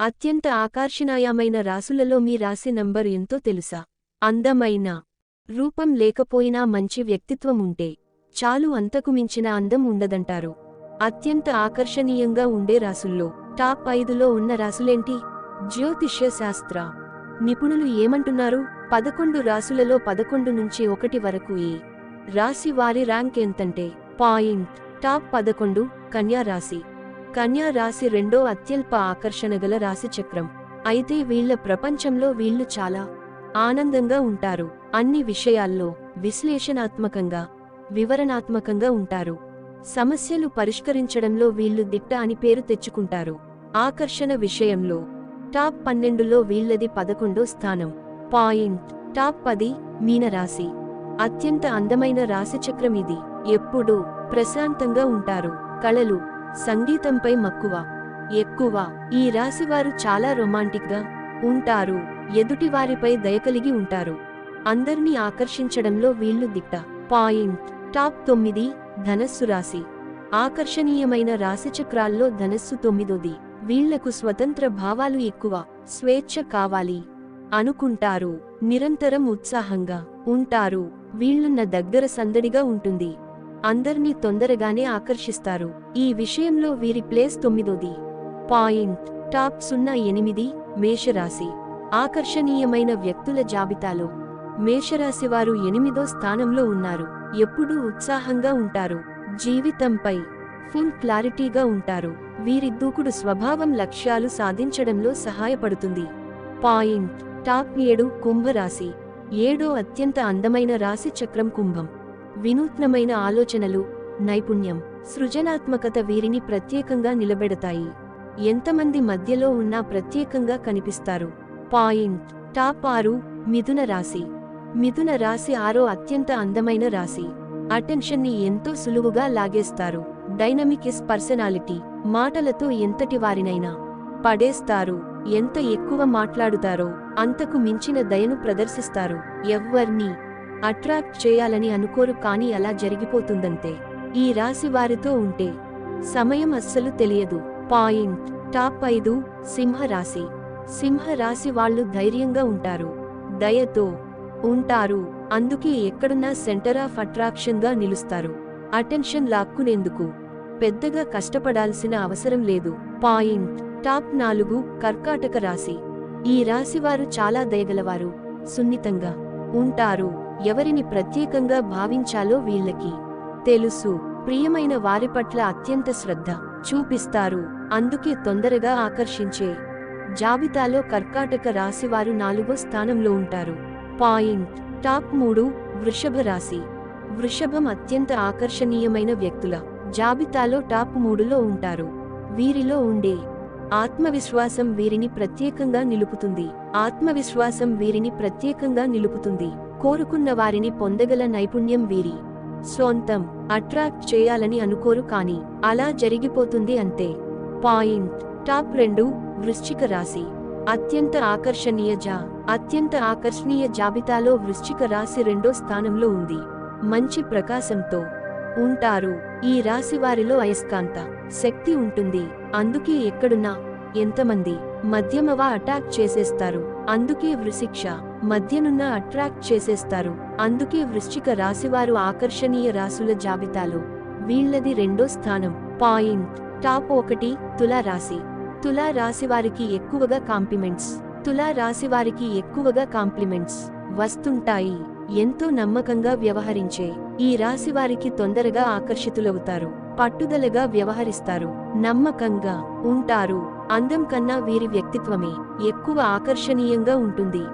అత్యంత ఆకర్షణీయమైన రాసులలో మీ రాశి నంబర్ ఎంతో తెలుసా? అందమైన రూపం లేకపోయినా మంచి వ్యక్తిత్వం ఉంటే చాలు అంతకు మించిన అందం ఉండదంటారు. అత్యంత ఆకర్షణీయంగా ఉండే రాసుల్లో టాప్ ఐదులో ఉన్న రాసులేంటి? జ్యోతిష్య శాస్త్ర. నిపుణులు ఏమంటున్నారు? పదకొండు రాసులలో పదకొండు నుంచి ఒకటి వరకు ఏ రాశి వారి ర్యాంక్ ఎంతంటే పాయింట్. టాప్ పదకొండు కన్యా రాశి. కన్యా రాశి రెండో అత్యల్ప ఆకర్షణగల రాశి చక్రం. అయితే వీళ్ళ ప్రపంచంలో వీళ్ళు చాలా ఆనందంగా ఉంటారు. అన్ని విషయాల్లో విశ్లేషణాత్మకంగా వివరణాత్మకంగా ఉంటారు. సమస్యలు పరిష్కరించడంలో వీళ్ళు దిట్ట అని పేరు తెచ్చుకుంటారు. ఆకర్షణ విషయంలో టాప్ పన్నెండులో వీళ్ళది పదకొండో స్థానం. పాయింట్. టాప్ పది మీనరాశి. అత్యంత అందమైన రాశిచక్రం ఇది. ఎప్పుడూ ప్రశాంతంగా ఉంటారు. కళలు సంగీతంపై మక్కువ ఎక్కువ. ఈ రాశివారు చాలా రొమాంటిక్గా ఉంటారు ఎదుటివారిపై దయకలిగి ఉంటారు. అందర్నీ ఆకర్షించడంలో వీళ్ళు దిట్ట. పాయింట్. టాప్ తొమ్మిది ధనస్సు రాశి. ఆకర్షణీయమైన రాశిచక్రాల్లో ధనస్సు తొమ్మిదోది. వీళ్ళకు స్వతంత్ర భావాలు ఎక్కువ స్వేచ్ఛ కావాలి అనుకుంటారు. నిరంతరం ఉత్సాహంగా ఉంటారు. వీళ్ళున్న దగ్గర సందడిగా ఉంటుంది. అందర్నీ తొందరగానే ఆకర్షిస్తారు. ఈ విషయంలో వీరి ప్లేస్ తొమ్మిదోది. పాయింట్. టాప్ సున్నా ఎనిమిది. మేషరాశి. ఆకర్షణీయమైన వ్యక్తుల జాబితాలో. మేషరాశివారు ఎనిమిదో స్థానంలో ఉన్నారు. ఎప్పుడూ ఉత్సాహంగా ఉంటారు. జీవితంపై ఫుల్ క్లారిటీగా ఉంటారు. వీరి దూకుడు స్వభావం లక్ష్యాలు సాధించడంలో సహాయపడుతుంది. పాయింట్. టాప్ ఏడు కుంభరాశి. ఏడో అత్యంత అందమైన రాశి చక్రం కుంభం. వినూత్నమైన ఆలోచనలు నైపుణ్యం సృజనాత్మకత వీరిని ప్రత్యేకంగా నిలబెడతాయి. ఎంతమంది మధ్యలో ఉన్నా ప్రత్యేకంగా కనిపిస్తారు. పాయింట్. టాప్ ఆరు మిథున రాశి. మిథున రాశి ఆరో అత్యంత అందమైన రాశి. అటెన్షన్ని ఎంతో సులువుగా లాగేస్తారు. డైనమికిస్ పర్సనాలిటీ మాటలతో ఎంతటి వారినైనా పడేస్తారు. ఎంత ఎక్కువ మాట్లాడుతారో అంతకు మించిన దయను ప్రదర్శిస్తారు. ఎవ్వర్నీ అట్రాక్ట్ చేయాలని అనుకోరు కాని అలా జరిగిపోతుందంతే. ఈ రాశి వారితో ఉంటే సమయం అస్సలు తెలియదు. పాయింట్. టాప్ ఐదు సింహరాశి. సింహరాశి వాళ్ళు ధైర్యంగా ఉంటారు. దయతో ఉంటారు. అందుకే ఎక్కడున్నా సెంటర్ ఆఫ్ అట్రాక్షన్గా నిలుస్తారు. అటెన్షన్ లాక్కునేందుకు పెద్దగా కష్టపడాల్సిన అవసరం లేదు. పాయింట్. టాప్ నాలుగు కర్కాటక రాశి. ఈ రాశివారు చాలా దయగలవారు. సున్నితంగా ఉంటారు. ఎవరిని ప్రత్యేకంగా భావించాలో వీళ్ళకి తెలుసు. ప్రియమైన వారి పట్ల అత్యంత శ్రద్ధ చూపిస్తారు. అందుకే తొందరగా ఆకర్షించే జాబితాలో కర్కాటక రాశివారు నాలుగో స్థానంలో ఉంటారు. పాయింట్. టాప్ మూడు. వృషభ రాశి. వృషభం అత్యంత ఆకర్షణీయమైన వ్యక్తుల జాబితాలో టాప్ మూడులో ఉంటారు. వీరిలో ఉండే ఆత్మవిశ్వాసం వీరిని ప్రత్యేకంగా నిలుపుతుంది. ఆత్మవిశ్వాసం వీరిని ప్రత్యేకంగా నిలుపుతుంది. కోరుకున్న వారిని పొందగల నైపుణ్యం వీరి. సొంతం అట్రాక్ట్ చేయాలని అనుకోరు కానీ అలా జరిగిపోతుంది అంతే. పాయింట్. టాప్ రెండు వృశ్చిక రాశి. అత్యంత ఆకర్షణీయ జా అత్యంత ఆకర్షణీయ జాబితాలో వృశ్చిక రాశి రెండో స్థానంలో ఉంది. మంచి ప్రకాశంతో ఉంటారు. ఈ రాశి వారిలో అయస్కాంత శక్తి ఉంటుంది. అందుకే ఎక్కడున్నా ఎంతమంది మధ్యమవా అటాక్ చేసేస్తారు. అందుకే వృశిక్ష మధ్యనున్న అట్రాక్ట్ చేసేస్తారు. అందుకే వృశ్చిక రాశివారు ఆకర్షణీయ రాసుల జాబితాలో. వీళ్ళది రెండో స్థానం పాయింట్. టాప్ ఒకటి తులా రాశి. తులా రాశివారికి ఎక్కువగా కాంప్లిమెంట్స్. తులా రాశివారికి ఎక్కువగా కాంప్లిమెంట్స్. వస్తుంటాయి. ఎంతో నమ్మకంగా వ్యవహరించే. ఈ రాశివారికి తొందరగా ఆకర్షితులవుతారు. పట్టుదలగా వ్యవహరిస్తారు. నమ్మకంగా ఉంటారు. అందం కన్నా వీరి వ్యక్తిత్వమే ఎక్కువ ఆకర్షణీయంగా ఉంటుంది.